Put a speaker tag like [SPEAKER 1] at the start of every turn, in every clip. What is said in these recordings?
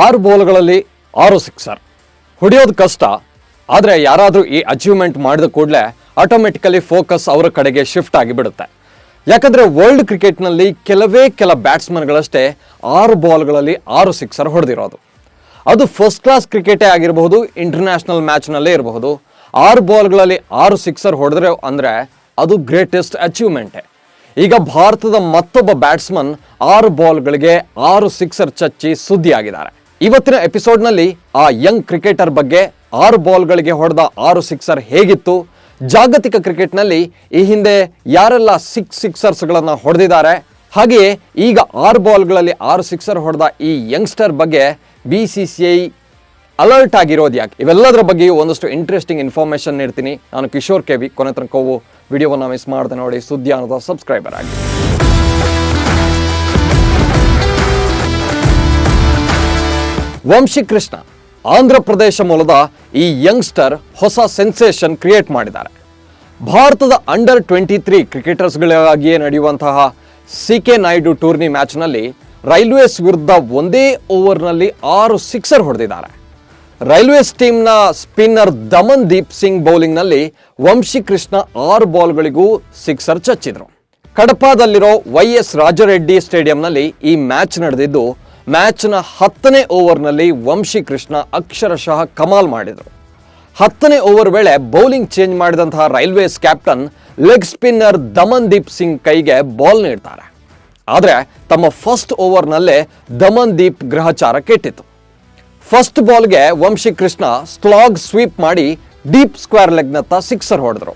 [SPEAKER 1] ಆರು ಬಾಲ್ಗಳಲ್ಲಿ ಆರು ಸಿಕ್ಸರ್. ಹೊಡೆಯೋದು ಕಷ್ಟ, ಆದರೆ ಯಾರಾದರೂ ಈ ಅಚೀವ್ಮೆಂಟ್ ಮಾಡಿದ ಕೂಡಲೇ ಆಟೋಮೆಟಿಕಲಿ ಫೋಕಸ್ ಅವರ ಕಡೆಗೆ ಶಿಫ್ಟ್ ಆಗಿಬಿಡುತ್ತೆ. ಯಾಕಂದರೆ ವರ್ಲ್ಡ್ ಕ್ರಿಕೆಟ್ನಲ್ಲಿ ಕೆಲವೇ ಕೆಲ ಬ್ಯಾಟ್ಸ್ಮನ್ಗಳಷ್ಟೇ ಆರು ಬಾಲ್ಗಳಲ್ಲಿ ಆರು ಸಿಕ್ಸರ್ ಹೊಡೆದಿರೋದು. ಅದು ಫಸ್ಟ್ ಕ್ಲಾಸ್ ಕ್ರಿಕೆಟೇ ಆಗಿರಬಹುದು ಇಂಟರ್ನ್ಯಾಷನಲ್ ಮ್ಯಾಚ್ನಲ್ಲೇ ಇರಬಹುದು. ಆರು ಬಾಲ್ಗಳಲ್ಲಿ ಆರು ಸಿಕ್ಸರ್ ಹೊಡೆದ್ರೆ ಅಂದರೆ ಅದು ಗ್ರೇಟೆಸ್ಟ್ ಅಚೀವ್ಮೆಂಟೇ ಈಗ ಭಾರತದ ಮತ್ತೊಬ್ಬ ಬ್ಯಾಟ್ಸ್ಮನ್ ಆರು ಬಾಲ್ಗಳಿಗೆ ಆರು ಸಿಕ್ಸರ್ ಚಚ್ಚಿ ಸುದ್ದಿಯಾಗಿದ್ದಾರೆ. ಇವತ್ತಿನ ಎಪಿಸೋಡ್ನಲ್ಲಿ ಆ ಯಂಗ್ ಕ್ರಿಕೆಟರ್ ಬಗ್ಗೆ ಆರು ಬಾಲ್ಗಳಿಗೆ ಹೊಡೆದ ಆರು ಸಿಕ್ಸರ್ ಹೇಗಿತ್ತು? ಜಾಗತಿಕ ಕ್ರಿಕೆಟ್ನಲ್ಲಿ ಈ ಹಿಂದೆ ಯಾರೆಲ್ಲ ಸಿಕ್ಸ್ ಸಿಕ್ಸರ್ಸ್ಗಳನ್ನು ಹೊಡೆದಿದ್ದಾರೆ? ಹಾಗೆಯೇ ಈಗ ಆರು ಬಾಲ್ಗಳಲ್ಲಿ ಆರು ಸಿಕ್ಸರ್ ಹೊಡೆದ ಈ ಯಂಗ್ಸ್ಟರ್ ಬಗ್ಗೆ B C C I alert ಆಗಿರೋದು ಯಾಕೆ? ಇವೆಲ್ಲದರ ಬಗ್ಗೆ ಒಂದಷ್ಟು ಇಂಟ್ರೆಸ್ಟಿಂಗ್ ಇನ್ಫಾರ್ಮೇಷನ್ ನೀಡ್ತೀನಿ. ನಾನು ಕಿಶೋರ್ ಕೆ ವಿ, ಕೊನೆ ತನಕವು ವಿಡಿಯೋವನ್ನು ಮಿಸ್ ಮಾಡಿದೆ ನೋಡಿ. ಸುದ್ದಿ ಅನ್ನೋದ ಸಬ್ಸ್ಕ್ರೈಬರ್ ಆಗಿ ವಂಶಿ ಕೃಷ್ಣ, ಆಂಧ್ರ ಪ್ರದೇಶ ಮೂಲದ ಈ ಯಂಗ್ಸ್ಟರ್ ಹೊಸ ಸೆನ್ಸೇಷನ್ ಕ್ರಿಯೇಟ್ ಮಾಡಿದ್ದಾರೆ. ಭಾರತದ ಅಂಡರ್ ಟ್ವೆಂಟಿ ತ್ರೀ ಕ್ರಿಕೆಟರ್ಸ್ಗಳಿಗಾಗಿಯೇ ನಡೆಯುವಂತಹ ಸಿ ಕೆ ನಾಯ್ಡು ಟೂರ್ನಿ ಮ್ಯಾಚ್ನಲ್ಲಿ ರೈಲ್ವೇಸ್ ವಿರುದ್ಧ ಒಂದೇ ಓವರ್ನಲ್ಲಿ ಆರು ಸಿಕ್ಸರ್ ಹೊಡೆದಿದ್ದಾರೆ. ರೈಲ್ವೇಸ್ ಟೀಮ್ನ ಸ್ಪಿನ್ನರ್ ದಮನ್ ದೀಪ್ ಸಿಂಗ್ ಬೌಲಿಂಗ್ನಲ್ಲಿ ವಂಶಿ ಕೃಷ್ಣ ಆರು ಬಾಲ್ಗಳಿಗೂ ಸಿಕ್ಸರ್ ಚಚ್ಚಿದರು. ಕಡಪಾದಲ್ಲಿರೋ ವೈ ಎಸ್ ರಾಜರೆಡ್ಡಿ ಸ್ಟೇಡಿಯಂನಲ್ಲಿ ಈ ಮ್ಯಾಚ್ ನಡೆದಿದ್ದು ಮ್ಯಾಚ್ನ ಹತ್ತನೇ ಓವರ್ನಲ್ಲಿ ವಂಶಿ ಕೃಷ್ಣ ಅಕ್ಷರಶಃ ಕಮಾಲ್ ಮಾಡಿದರು. ಹತ್ತನೇ ಓವರ್ ವೇಳೆ ಬೌಲಿಂಗ್ ಚೇಂಜ್ ಮಾಡಿದಂತಹ Railways captain leg spinner Daman Deep Singh ಕೈಗೆ ಬಾಲ್ ನೀಡ್ತಾರೆ. ಆದರೆ ತಮ್ಮ ಫಸ್ಟ್ ಓವರ್ನಲ್ಲೇ ದಮನ್ ದೀಪ್ ಗ್ರಹಚಾರ ಕೆಟ್ಟಿತು ಫಸ್ಟ್ ಬಾಲ್ಗೆ ವಂಶಿ ಕೃಷ್ಣ ಸ್ಲಾಗ್ ಸ್ವೀಪ್ ಮಾಡಿ ಡೀಪ್ ಸ್ಕ್ವೇರ್ ಲೆಗ್ನತ್ತ ಸಿಕ್ಸರ್ ಹೊಡೆದ್ರು.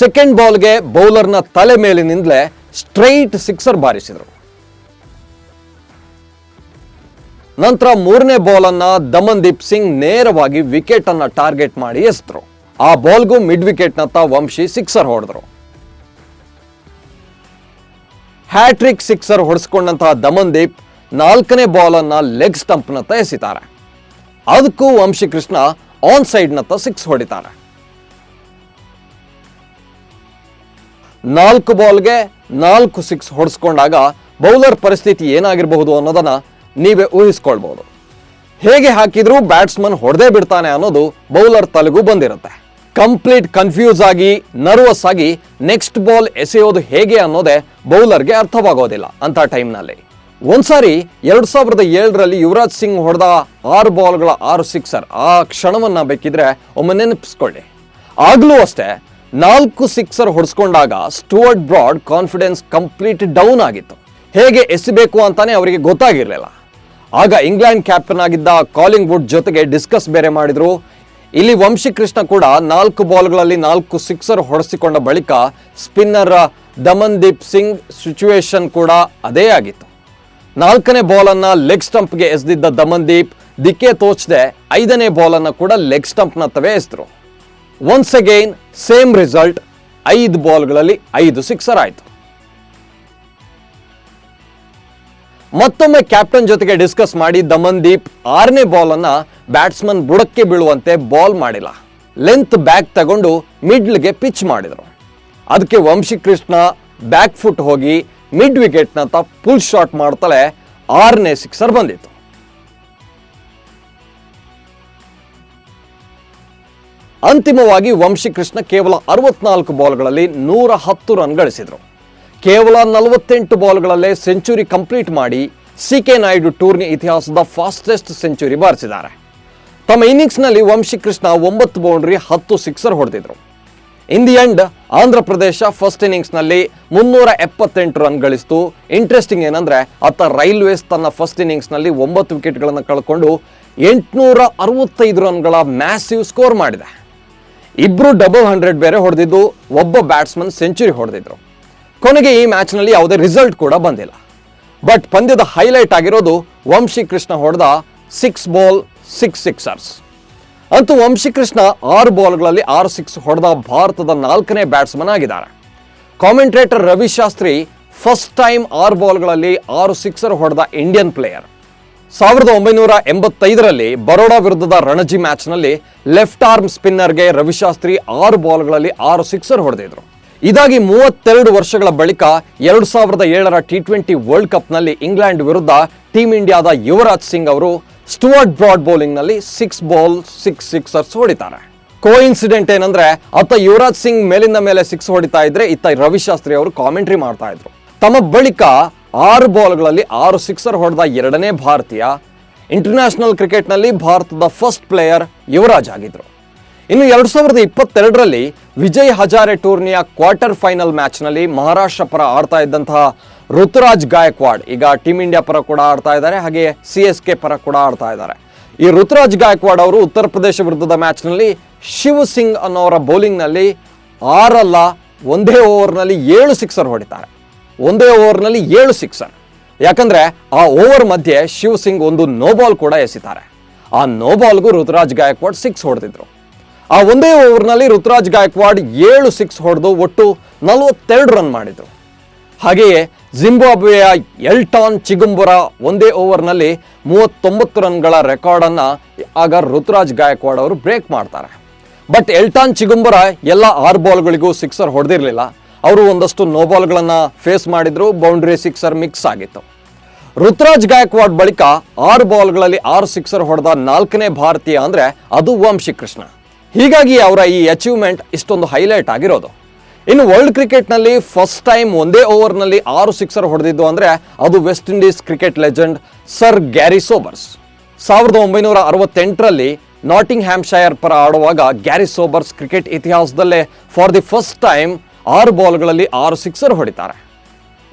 [SPEAKER 1] ಸೆಕೆಂಡ್ ಬಾಲ್ಗೆ ಬೌಲರ್ನ ತಲೆ ಮೇಲಿನಿಂದಲೇ ಸ್ಟ್ರೈಟ್ ಸಿಕ್ಸರ್ ಬಾರಿಸಿದರು. ನಂತರ ಮೂರನೇ ಬಾಲ್ ಅನ್ನ ದಮನ್ ದೀಪ್ ಸಿಂಗ್ ನೇರವಾಗಿ ವಿಕೆಟ್ ಅನ್ನ ಟಾರ್ಗೆಟ್ ಮಾಡಿ ಎಸೆದ್ರು ಆ ಬಾಲ್ಗೂ ಮಿಡ್ ವಿಕೆಟ್ ನತ್ತ ವಂಶಿ ಸಿಕ್ಸರ್ ಹೊಡೆದ್ರು. ಹ್ಯಾಟ್ರಿಕ್ ಸಿಕ್ಸರ್ ಹೊಡೆಸ್ಕೊಂಡಂತಹ ದಮನ್ ದೀಪ್ ನಾಲ್ಕನೇ ಬಾಲ್ ಅನ್ನ ಲೆಗ್ ಸ್ಟಂಪ್ ನತ್ತ ಎಸಿತಾರೆ. ಅದಕ್ಕೂ ವಂಶಿ ಕೃಷ್ಣ ಆನ್ ಸೈಡ್ ನತ್ತ ಸಿಕ್ಸ್ ಹೊಡಿತಾರೆ. ನಾಲ್ಕು ಬಾಲ್ಗೆ ನಾಲ್ಕು ಸಿಕ್ಸ್ ಹೊಡೆಸ್ಕೊಂಡಾಗ ಬೌಲರ್ ಪರಿಸ್ಥಿತಿ ಏನಾಗಿರಬಹುದು ಅನ್ನೋದನ್ನು ನೀವೇ ಊಹಿಸ್ಕೊಳ್ಬಹುದು ಹೇಗೆ ಹಾಕಿದ್ರೂ ಬ್ಯಾಟ್ಸ್ಮನ್ ಹೊಡೆದೇ ಬಿಡ್ತಾನೆ ಅನ್ನೋದು ಬೌಲರ್ ತಲೆಗೂ ಬಂದಿರುತ್ತೆ. ಕಂಪ್ಲೀಟ್ ಕನ್ಫ್ಯೂಸ್ ಆಗಿ, ನರ್ವಸ್ ಆಗಿ ನೆಕ್ಸ್ಟ್ ಬಾಲ್ ಎಸೆಯೋದು ಹೇಗೆ ಅನ್ನೋದೇ ಬೌಲರ್ಗೆ ಅರ್ಥವಾಗೋದಿಲ್ಲ ಅಂತ ಟೈಮ್ನಲ್ಲಿ. ಒಂದ್ಸಾರಿ ಎರಡು ಸಾವಿರದ ಏಳರಲ್ಲಿ ಯುವರಾಜ್ ಸಿಂಗ್ ಹೊಡೆದ ಆರು ಬಾಲ್ಗಳ ಆರು ಸಿಕ್ಸರ್ ಆ ಕ್ಷಣವನ್ನ ಬೇಕಿದ್ರೆ ಒಮ್ಮೆ ನೆನಪಿಸ್ಕೊಳ್ಳಿ. ಆಗ್ಲೂ ಅಷ್ಟೇ ನಾಲ್ಕು sixer ಹೊಡೆಸ್ಕೊಂಡಾಗ Stuart Broad confidence complete down ಆಗಿತ್ತು. ಹೇಗೆ ಎಸಿಬೇಕು ಅಂತಾನೆ ಅವರಿಗೆ ಗೊತ್ತಾಗಿರಲಿಲ್ಲ. ಆಗ ಇಂಗ್ಲೆಂಡ್ ಕ್ಯಾಪ್ಟನ್ ಆಗಿದ್ದ ಕಾಲಿಂಗ್ ವುಡ್ ಜೊತೆಗೆ ಡಿಸ್ಕಸ್ ಬೇರೆ ಮಾಡಿದ್ರು. ಇಲ್ಲಿ ವಂಶಿಕೃಷ್ಣ ಕೂಡ ನಾಲ್ಕು ಬಾಲ್ಗಳಲ್ಲಿ ನಾಲ್ಕು ಸಿಕ್ಸರ್ ಹೊಡೆಸಿಕೊಂಡ ಬಳಿಕ ಸ್ಪಿನ್ನರ್ ದಮನ್ ದೀಪ್ ಸಿಂಗ್ ಸಿಚುವೇಶನ್ ಕೂಡ ಅದೇ ಆಗಿತ್ತು. ನಾಲ್ಕನೇ ಬಾಲನ್ನು ಲೆಗ್ ಸ್ಟಂಪ್ಗೆ ಎಸೆದಿದ್ದ ದಮನ್ ದೀಪ್ ದಿಕ್ಕೆ ತೋಚದೆ ಐದನೇ ಬಾಲನ್ನು ಕೂಡ ಲೆಗ್ ಸ್ಟಂಪ್ನತ್ತವೇ ಎಸೆದ್ರು. ಒನ್ಸ್ ಅಗೈನ್ ಸೇಮ್ ರಿಸಲ್ಟ್ ಐದು ಬಾಲ್ಗಳಲ್ಲಿ ಐದು ಸಿಕ್ಸರ್ ಆಯಿತು. ಮತ್ತೊಮ್ಮೆ ಕ್ಯಾಪ್ಟನ್ ಜೊತೆಗೆ ಡಿಸ್ಕಸ್ ಮಾಡಿ ದಮನ್ ದೀಪ್ ಆರನೇ ಬಾಲ್ ಅನ್ನ ಬ್ಯಾಟ್ಸ್ಮನ್ ಬುಡಕ್ಕೆ ಬೀಳುವಂತೆ ಬಾಲ್ ಮಾಡಿಲ್ಲ. ಲೆಂತ್ ಬ್ಯಾಕ್ ತಗೊಂಡು ಮಿಡ್ಲ್ಗೆ ಪಿಚ್ ಮಾಡಿದರು. ಅದಕ್ಕೆ ವಂಶಿ ಕೃಷ್ಣ ಬ್ಯಾಕ್ ಫುಟ್ ಹೋಗಿ ಮಿಡ್ ವಿಕೆಟ್ನಂತ ಫುಲ್ ಶಾಟ್ ಮಾಡ್ತಲೇ ಆರನೇ ಸಿಕ್ಸರ್ ಬಂದಿತ್ತು. ಅಂತಿಮವಾಗಿ ವಂಶಿಕೃಷ್ಣ ಕೇವಲ ಅರವತ್ನಾಲ್ಕು ಬಾಲ್ಗಳಲ್ಲಿ ನೂರ ಹತ್ತು ರನ್ ಗಳಿಸಿದರು. ಕೇವಲ ನಲವತ್ತೆಂಟು ಬಾಲ್ಗಳಲ್ಲೇ ಸೆಂಚುರಿ ಕಂಪ್ಲೀಟ್ ಮಾಡಿ ಸಿ ಕೆ ನಾಯ್ಡು ಟೂರ್ನಿ ಇತಿಹಾಸದ ಫಾಸ್ಟೆಸ್ಟ್ ಸೆಂಚುರಿ ಬಾರಿಸಿದ್ದಾರೆ. ತಮ್ಮ ಇನ್ನಿಂಗ್ಸ್ನಲ್ಲಿ ವಂಶಿ ಕೃಷ್ಣ ಒಂಬತ್ತು ಬೌಂಡ್ರಿ, ಹತ್ತು sixer ಹೊಡೆದಿದ್ರು. In the end, Andhra Pradesh first ಇನ್ನಿಂಗ್ಸ್ನಲ್ಲಿ ಮುನ್ನೂರ ಎಪ್ಪತ್ತೆಂಟು ರನ್ ಗಳಿಸ್ತು. ಇಂಟ್ರೆಸ್ಟಿಂಗ್ ಏನಂದ್ರೆ ಆತ ರೈಲ್ವೇಸ್ ತನ್ನ ಫಸ್ಟ್ ಇನ್ನಿಂಗ್ಸ್ನಲ್ಲಿ ಒಂಬತ್ತು ವಿಕೆಟ್ಗಳನ್ನು ಕಳ್ಕೊಂಡು ಎಂಟುನೂರ ಅರವತ್ತೈದು ರನ್ಗಳ ಮ್ಯಾಸಿವ್ ಸ್ಕೋರ್ ಮಾಡಿದೆ. ಇಬ್ರು ಡಬಲ್ ಹಂಡ್ರೆಡ್ ಬೇರೆ ಹೊಡೆದಿದ್ದು, ಒಬ್ಬ ಬ್ಯಾಟ್ಸ್ಮನ್ ಸೆಂಚುರಿ ಹೊಡೆದಿದ್ರು. ಕೊನೆಗೆ ಈ ಮ್ಯಾಚ್ನಲ್ಲಿ ಯಾವುದೇ ರಿಸಲ್ಟ್ ಕೂಡ ಬಂದಿಲ್ಲ. ಬಟ್ ಪಂದ್ಯದ ಹೈಲೈಟ್ ಆಗಿರೋದು ವಂಶಿ ಕೃಷ್ಣ ಹೊಡೆದ ಸಿಕ್ಸ್ ಬಾಲ್ ಸಿಕ್ಸ್ ಸಿಕ್ಸರ್ಸ್ ಅಂತೂ ವಂಶಿ ಕೃಷ್ಣ ಆರು ಬಾಲ್ಗಳಲ್ಲಿ ಆರು ಸಿಕ್ಸ್ ಹೊಡೆದ ಭಾರತದ ನಾಲ್ಕನೇ ಬ್ಯಾಟ್ಸ್ಮನ್ ಆಗಿದ್ದಾರೆ. ಕಾಮೆಂಟ್ರೇಟರ್ ರವಿಶಾಸ್ತ್ರಿ ಫಸ್ಟ್ ಟೈಮ್ ಆರು ಬಾಲ್ಗಳಲ್ಲಿ ಆರು ಸಿಕ್ಸರ್ ಹೊಡೆದ ಇಂಡಿಯನ್ ಪ್ಲೇಯರ್ ಸಾವಿರದ ಒಂಬೈನೂರ ಎಂಬತ್ತೈದರಲ್ಲಿ ಬರೋಡಾ ವಿರುದ್ಧದ ರಣಜಿ ಮ್ಯಾಚ್ನಲ್ಲಿ ಲೆಫ್ಟ್ ಆರ್ಮ್ ಸ್ಪಿನ್ನರ್ಗೆ ರವಿಶಾಸ್ತ್ರಿ ಆರು ಬಾಲ್ಗಳಲ್ಲಿ ಆರು ಸಿಕ್ಸರ್ ಹೊಡೆದಿದ್ರು. ಇದಾಗಿ ಮೂವತ್ತೆರಡು ವರ್ಷಗಳ ಬಳಿಕ ಎರಡು ಸಾವಿರದ ಏಳರ ಟಿ ಟ್ವೆಂಟಿ ವರ್ಲ್ಡ್ ಕಪ್ನಲ್ಲಿ ಇಂಗ್ಲೆಂಡ್ ವಿರುದ್ಧ ಟೀಂ ಇಂಡಿಯಾದ ಯುವರಾಜ್ ಸಿಂಗ್ ಅವರು ಸ್ಟುವರ್ಟ್ ಬ್ರಾಡ್ ಬೌಲಿಂಗ್ನಲ್ಲಿ ಸಿಕ್ಸ್ ಬಾಲ್, ಸಿಕ್ಸ್ ಸಿಕ್ಸರ್ಸ್ ಹೊಡಿತಾರೆ. ಕೋ ಇನ್ಸಿಡೆಂಟ್ ಏನಂದ್ರೆ ಅತ್ತ ಯುವರಾಜ್ ಸಿಂಗ್ ಮೇಲಿಂದ ಮೇಲೆ ಸಿಕ್ಸ್ ಹೊಡಿತಾ ಇದ್ರೆ ಇತ್ತ ರವಿಶಾಸ್ತ್ರಿ ಅವರು ಕಾಮೆಂಟ್ರಿ ಮಾಡ್ತಾ ಇದ್ರು. ತಮ್ಮ ಬಳಿಕ ಆರು ಬಾಲ್ಗಳಲ್ಲಿ ಆರು ಸಿಕ್ಸರ್ ಹೊಡೆದ ಎರಡನೇ ಭಾರತೀಯ. ಇಂಟರ್ನ್ಯಾಷನಲ್ ಕ್ರಿಕೆಟ್ನಲ್ಲಿ ಭಾರತದ ಫಸ್ಟ್ ಪ್ಲೇಯರ್ ಯುವರಾಜ್ ಆಗಿದ್ರು. ಇನ್ನು ಎರಡು ಸಾವಿರದ ಇಪ್ಪತ್ತೆರಡರಲ್ಲಿ ವಿಜಯ್ ಹಜಾರೆ ಟೂರ್ನಿಯ ಕ್ವಾರ್ಟರ್ ಫೈನಲ್ ಮ್ಯಾಚ್ನಲ್ಲಿ ಮಹಾರಾಷ್ಟ್ರ ಪರ ಆಡ್ತಾ ಇದ್ದಂತಹ ಋತುರಾಜ್ ಗಾಯಕ್ವಾಡ್, ಈಗ ಟೀಮ್ ಇಂಡಿಯಾ ಪರ ಕೂಡ ಆಡ್ತಾ ಇದ್ದಾರೆ, ಹಾಗೆ ಸಿ ಎಸ್ ಕೆ ಪರ ಕೂಡ ಆಡ್ತಾ ಇದ್ದಾರೆ. ಈ ಋತುರಾಜ್ ಗಾಯಕ್ವಾಡ್ ಅವರು ಉತ್ತರ ಪ್ರದೇಶ ವಿರುದ್ಧದ ಮ್ಯಾಚ್ನಲ್ಲಿ ಶಿವ್ ಸಿಂಗ್ ಅನ್ನೋರ ಬೌಲಿಂಗ್ನಲ್ಲಿ ಆರಲ್ಲ, ಒಂದೇ ಓವರ್ನಲ್ಲಿ ಏಳು ಸಿಕ್ಸರ್ ಹೊಡಿತಾರೆ. ಒಂದೇ ಓವರ್ನಲ್ಲಿ ಏಳು ಸಿಕ್ಸರ್ ಯಾಕಂದರೆ ಆ ಓವರ್ ಮಧ್ಯೆ ಶಿವ್ ಸಿಂಗ್ ಒಂದು ನೋಬಾಲ್ ಕೂಡ ಎಸಿತಾರೆ. ಆ ನೋಬಾಲ್ಗೂ ಋತುರಾಜ್ ಗಾಯಕ್ವಾಡ್ ಸಿಕ್ಸ್ ಹೊಡೆದಿದ್ರು. ಆ ಒಂದೇ ಓವರ್ನಲ್ಲಿ ಋತುರಾಜ್ ಗಾಯಕ್ವಾಡ್ ಏಳು ಸಿಕ್ಸ್ ಹೊಡೆದು ಒಟ್ಟು ನಲವತ್ತೆರಡು ರನ್ ಮಾಡಿದರು. ಹಾಗೆಯೇ ಜಿಂಬಾಬ್ವೆಯ ಎಲ್ಟಾನ್ ಚಿಗುಂಬುರ ಒಂದೇ ಓವರ್ನಲ್ಲಿ ಮೂವತ್ತೊಂಬತ್ತು ರನ್ಗಳ ರೆಕಾರ್ಡನ್ನು ಆಗ ಋತುರಾಜ್ ಗಾಯಕ್ವಾಡ್ ಅವರು ಬ್ರೇಕ್ ಮಾಡ್ತಾರೆ. ಬಟ್ ಎಲ್ಟಾನ್ ಚಿಗುಂಬುರ ಎಲ್ಲ ಆರು ಬಾಲ್ಗಳಿಗೂ ಸಿಕ್ಸರ್ ಹೊಡೆದಿರಲಿಲ್ಲ. ಅವರು ಒಂದಷ್ಟು ನೋಬಾಲ್ಗಳನ್ನು ಫೇಸ್ ಮಾಡಿದ್ರು ಬೌಂಡ್ರಿ ಸಿಕ್ಸರ್ ಮಿಕ್ಸ್ ಆಗಿತ್ತು. ಋತುರಾಜ್ ಗಾಯಕ್ವಾಡ್ ಬಳಿಕ ಆರು ಬಾಲ್ಗಳಲ್ಲಿ ಆರು ಸಿಕ್ಸರ್ ಹೊಡೆದ ನಾಲ್ಕನೇ ಭಾರತೀಯ ಅಂದ್ರೆ ಅದು ವಂಶಿ ಕೃಷ್ಣ ಹೀಗಾಗಿ ಅವರ ಈ ಅಚೀವ್ಮೆಂಟ್ ಇಷ್ಟೊಂದು ಹೈಲೈಟ್ ಆಗಿರೋದು. ಇನ್ನು ವರ್ಲ್ಡ್ ಕ್ರಿಕೆಟ್ನಲ್ಲಿ ಫಸ್ಟ್ ಟೈಮ್ ಒಂದೇ ಓವರ್ನಲ್ಲಿ ಆರು ಸಿಕ್ಸರ್ ಹೊಡೆದಿದ್ದು ಅಂದ್ರೆ ಅದು West Indies cricket legend sir Garry Sobers ಸಾವಿರದ ಒಂಬೈನೂರ ಅರವತ್ತೆಂಟರಲ್ಲಿ ನಾಟಿಂಗ್ ಹ್ಯಾಮ್ಶೈರ್ ಪರ ಆಡುವಾಗ ಗ್ಯಾರಿ ಸೋಬರ್ಸ್ ಕ್ರಿಕೆಟ್ ಇತಿಹಾಸದಲ್ಲೇ ಫಾರ್ ದಿ ಫಸ್ಟ್ ಟೈಮ್ ಆರು ಬಾಲ್ಗಳಲ್ಲಿ ಆರು ಸಿಕ್ಸರ್ ಹೊಡಿತಾರೆ.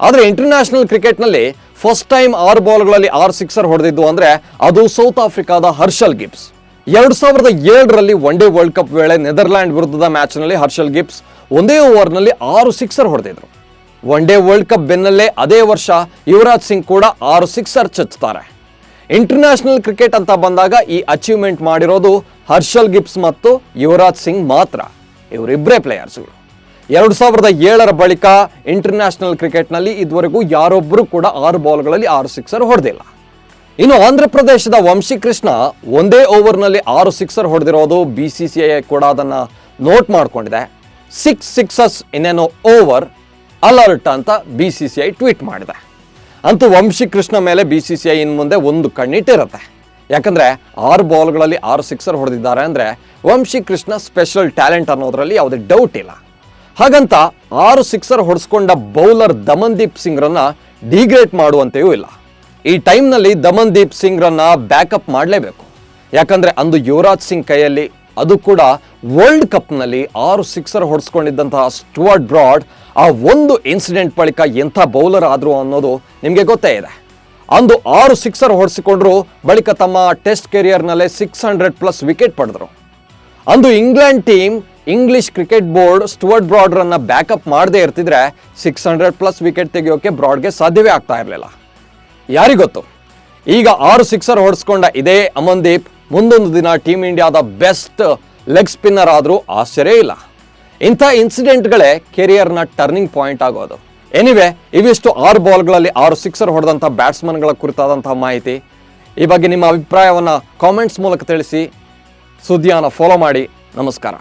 [SPEAKER 1] ಆದರೆ ಇಂಟರ್ನ್ಯಾಷನಲ್ ಕ್ರಿಕೆಟ್ನಲ್ಲಿ ಫಸ್ಟ್ ಟೈಮ್ ಆರು ಬಾಲ್ಗಳಲ್ಲಿ ಆರು ಸಿಕ್ಸರ್ ಹೊಡೆದಿದ್ದು ಅಂದರೆ ಅದು ಸೌತ್ ಆಫ್ರಿಕಾದ ಹರ್ಷಲ್ ಗಿಬ್ಸ್ ಎರಡು ಸಾವಿರದ ಏಳರಲ್ಲಿ ಒನ್ ಡೇ ವರ್ಲ್ಡ್ ಕಪ್ ವೇಳೆ ನೆದರ್ಲ್ಯಾಂಡ್ ವಿರುದ್ಧದ ಮ್ಯಾಚ್ನಲ್ಲಿ ಹರ್ಷಲ್ ಗಿಬ್ಸ್ ಒಂದೇ ಓವರ್ನಲ್ಲಿ ಆರು ಸಿಕ್ಸರ್ ಹೊಡೆದಿದ್ರು. ಒನ್ ಡೇ ವರ್ಲ್ಡ್ ಕಪ್ ಬೆನ್ನಲ್ಲೇ ಅದೇ ವರ್ಷ ಯುವರಾಜ್ ಸಿಂಗ್ ಕೂಡ ಆರು ಸಿಕ್ಸರ್ ಚಚ್ಚುತ್ತಾರೆ ಇಂಟರ್ನ್ಯಾಷನಲ್ ಕ್ರಿಕೆಟ್ ಅಂತ ಬಂದಾಗ ಈ ಅಚೀವ್ಮೆಂಟ್ ಮಾಡಿರೋದು ಹರ್ಷಲ್ ಗಿಬ್ಸ್ ಮತ್ತು ಯುವರಾಜ್ ಸಿಂಗ್ ಮಾತ್ರ. ಇವರಿಬ್ಬರೇ ಪ್ಲೇಯರ್ಸ್ಗಳು ಎರಡು ಸಾವಿರದ ಏಳರ ಬಳಿಕ ಇಂಟರ್ನ್ಯಾಷನಲ್ ಕ್ರಿಕೆಟ್ನಲ್ಲಿ ಇದುವರೆಗೂ ಯಾರೊಬ್ಬರು ಕೂಡ ಆರು ಬಾಲ್ಗಳಲ್ಲಿ ಆರು ಸಿಕ್ಸರ್ ಹೊಡೆದಿಲ್ಲ. ಇನ್ನು ಆಂಧ್ರ ಪ್ರದೇಶದ ವಂಶಿ ಕೃಷ್ಣ ಒಂದೇ ಓವರ್ನಲ್ಲಿ ಆರು ಸಿಕ್ಸರ್ ಹೊಡೆದಿರೋದು ಬಿ ಸಿ ಸಿ ಐ ಕೂಡ ಅದನ್ನು ನೋಟ್ ಮಾಡಿಕೊಂಡಿದೆ. ಸಿಕ್ಸ್ ಸಿಕ್ಸಸ್ ಇನ್ನೇನೋ ಓವರ್ ಅಲರ್ಟ್ ಅಂತ B C C I tweet ಮಾಡಿದೆ. ಅಂತೂ ವಂಶಿ ಕೃಷ್ಣ ಮೇಲೆ ಬಿ ಸಿ ಸಿ ಐ ಮುಂದೆ ಒಂದು ಕಣ್ಣಿಟ್ಟಿರುತ್ತೆ. ಯಾಕಂದ್ರೆ ಆರು ಬಾಲ್ಗಳಲ್ಲಿ ಆರು ಸಿಕ್ಸರ್ ಹೊಡೆದಿದ್ದಾರೆ ಅಂದ್ರೆ ವಂಶಿ ಕೃಷ್ಣ ಸ್ಪೆಷಲ್ ಟ್ಯಾಲೆಂಟ್ ಅನ್ನೋದರಲ್ಲಿ ಯಾವುದೇ ಡೌಟ್ ಇಲ್ಲ. ಹಾಗಂತ ಆರು ಸಿಕ್ಸರ್ ಹೊಡೆಸ್ಕೊಂಡ ಬೌಲರ್ ದಮನ್ದೀಪ್ ಸಿಂಗ್ರನ್ನ ಡಿಗ್ರೇಟ್ ಮಾಡುವಂತೆಯೂ ಇಲ್ಲ. ಈ ಟೈಮ್ನಲ್ಲಿ ದಮನ್ದೀಪ್ ಸಿಂಗ್ರನ್ನ ಬ್ಯಾಕಪ್ ಮಾಡಲೇಬೇಕು. ಯಾಕಂದ್ರೆ ಅಂದು ಯುವರಾಜ್ ಸಿಂಗ್ ಕೈಯಲ್ಲಿ ಅದು ಕೂಡ ವರ್ಲ್ಡ್ ಕಪ್ನಲ್ಲಿ ಆರು ಸಿಕ್ಸರ್ ಹೊಡೆಸ್ಕೊಂಡಿದ್ದಂತಹ ಸ್ಟುವರ್ಟ್ ಬ್ರಾಡ್, ಆ ಒಂದು ಇನ್ಸಿಡೆಂಟ್ ಬಳಿಕ ಎಂಥ ಬೌಲರ್ ಆದರು ಅನ್ನೋದು ನಿಮಗೆ ಗೊತ್ತೇ ಇದೆ. ಅಂದು ಆರು ಸಿಕ್ಸರ್ ಹೊಡೆಸಿಕೊಂಡ್ರು ಬಳಿಕ ತಮ್ಮ ಟೆಸ್ಟ್ ಕೆರಿಯರ್ನಲ್ಲೇ ಸಿಕ್ಸ್ ಹಂಡ್ರೆಡ್ ಪ್ಲಸ್ ವಿಕೆಟ್ ಪಡೆದ್ರು. ಅಂದು England team English cricket board Stuart ಬ್ರಾಡ್ರನ್ನು backup ಮಾಡದೇ ಇರ್ತಿದ್ರೆ ಸಿಕ್ಸ್ ಹಂಡ್ರೆಡ್ ಪ್ಲಸ್ ವಿಕೆಟ್ ತೆಗೆಯೋಕೆ ಬ್ರಾಡ್ಗೆ ಸಾಧ್ಯವೇ ಆಗ್ತಾ ಇರಲಿಲ್ಲ. ಯಾರಿಗೊತ್ತು? ಈಗ ಆರು ಸಿಕ್ಸರ್ ಹೊಡೆಸ್ಕೊಂಡ ಇದೇ ಅಮನ್ದೀಪ್ ಮುಂದೊಂದು ದಿನ ಟೀಮ್ ಇಂಡಿಯಾದ ಬೆಸ್ಟ್ ಲೆಗ್ ಸ್ಪಿನ್ನರ್ ಆದರೂ ಆಶ್ಚರ್ಯ ಇಲ್ಲ. ಇಂಥ ಇನ್ಸಿಡೆಂಟ್ಗಳೇ ಕೆರಿಯರ್ನ ಟರ್ನಿಂಗ್ ಪಾಯಿಂಟ್ ಆಗೋದು. ಎನಿವೆ ಇವಿಷ್ಟು ಆರು ಬಾಲ್ಗಳಲ್ಲಿ ಆರು ಸಿಕ್ಸರ್ ಹೊಡೆದಂಥ ಬ್ಯಾಟ್ಸ್ಮನ್ಗಳ ಕುರಿತಾದಂಥ ಮಾಹಿತಿ. ಈ ಬಗ್ಗೆ ನಿಮ್ಮ ಅಭಿಪ್ರಾಯವನ್ನು ಕಾಮೆಂಟ್ಸ್ ಮೂಲಕ ತಿಳಿಸಿ. ಸುದ್ದಿಯನ್ನು ಫಾಲೋ ಮಾಡಿ. ನಮಸ್ಕಾರ.